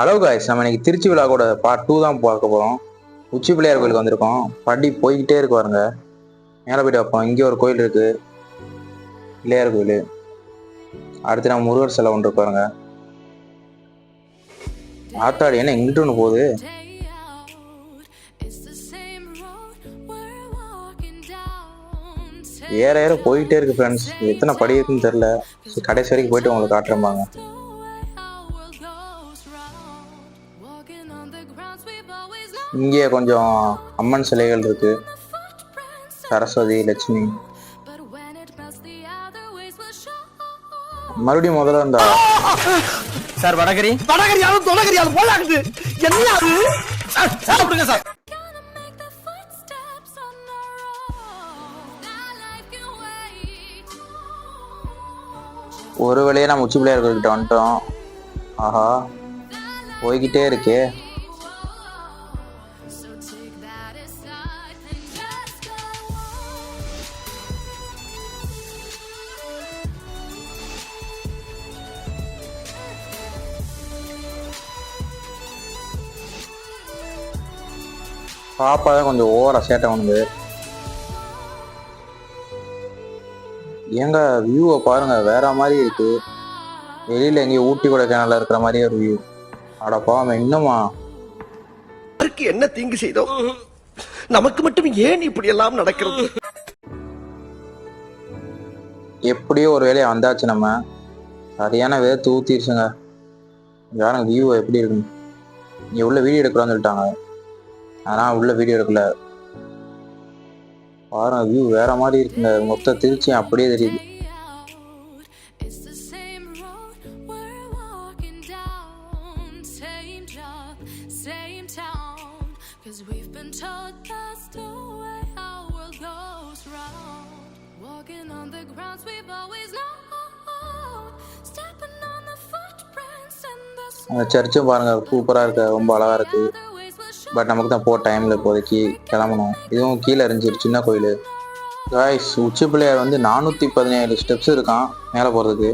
Hello guys நம்ம இன்னைக்கு திருச்சி கூட பார்ட் டூ தான் பார்க்க போகிறோம் உச்சி பிள்ளையார் கோயிலுக்கு வந்திருக்கோம். படி போய்கிட்டே இருக்கு பாருங்க. மேலே போயிட்டு வைப்போம் இங்கே ஒரு கோயில் இருக்கு. பிள்ளையார் கோயில். அடுத்து நம்ம முருகர் சிலை ஒன்று இருக்கு பாருங்க. ஆத்தாடி என்ன இங்கிட்டு ஒன்று போகுது? ஏற ஏற போயிட்டே இருக்கு ஃப்ரெண்ட்ஸ் எத்தனை படி இருக்குன்னு தெரில கடைசி வரைக்கும் போயிட்டு உங்களுக்கு காட்டுறம்பாங்க இங்கே கொஞ்சம் அம்மன் சிலைகள் இருக்கு. சரஸ்வதி லட்சுமி. மறுபடியும் முதல்ல இந்த சார் வடகரி. வடகரியாலும் தொடகரியாலும் போலாகுது என்ன அது? சார் சாப்பிடுங்க சார். ஒரு வழியே நம்ம உச்சி பிள்ளையார் கோயில்கிட்ட வந்துட்டோம். ஆஹா. போய்கிட்டே இருக்கே. பாப்பா தான் கொஞ்சம் ஓவரா சேட்டை பண்ணுது. ஏங்க வியூவை பாருங்க வேற மாதிரி இருக்கு. வெளியில எங்கேயும் ஊட்டி கொடைக்கானல்ல இருக்கிற மாதிரியே ஒரு வியூ அட பாவம் இன்னுமா? யாருக்கு என்ன தீங்கு செய்தோம் நமக்கு மட்டும் ஏன் இப்படி எல்லாம் நடக்கிறது? எப்படியோ ஒரு வேலையை வந்தாச்சு நம்ம. சரியான வேர்த்து ஊத்திருச்சுங்க யாருங்க வியூ எப்படி இருக்குன்னு? இங்க உள்ள வீடியோ எடுக்கலாம்னு சொல்லிட்டாங்க. ஆனால் உள்ள வீடியோ எடுக்கல பாருங்க வியூ வேற மாதிரி இருக்குங்க மொத்த திருச்சி அப்படியே தெரியுது Day out, it's the same road we're walking down. Same job, same town. Cause we've been told that's the way our world goes round. Walking on the grounds we've always known. Stepping on the footprints and the அந்த சர்ச்சும் பாருங்க சூப்பரா இருக்கு ரொம்ப அழகா இருக்கு but நமக்கு தான் போக டைமில் இப்போதைக்கு கிளம்பணும். இதுவும் கீழே இருந்துச்சு சின்ன கோயில். காய்ஸ் உச்சி பிள்ளையார் வந்து நானூற்றி பதினேழு ஸ்டெப்ஸ் இருக்கான் மேலே போகிறதுக்கு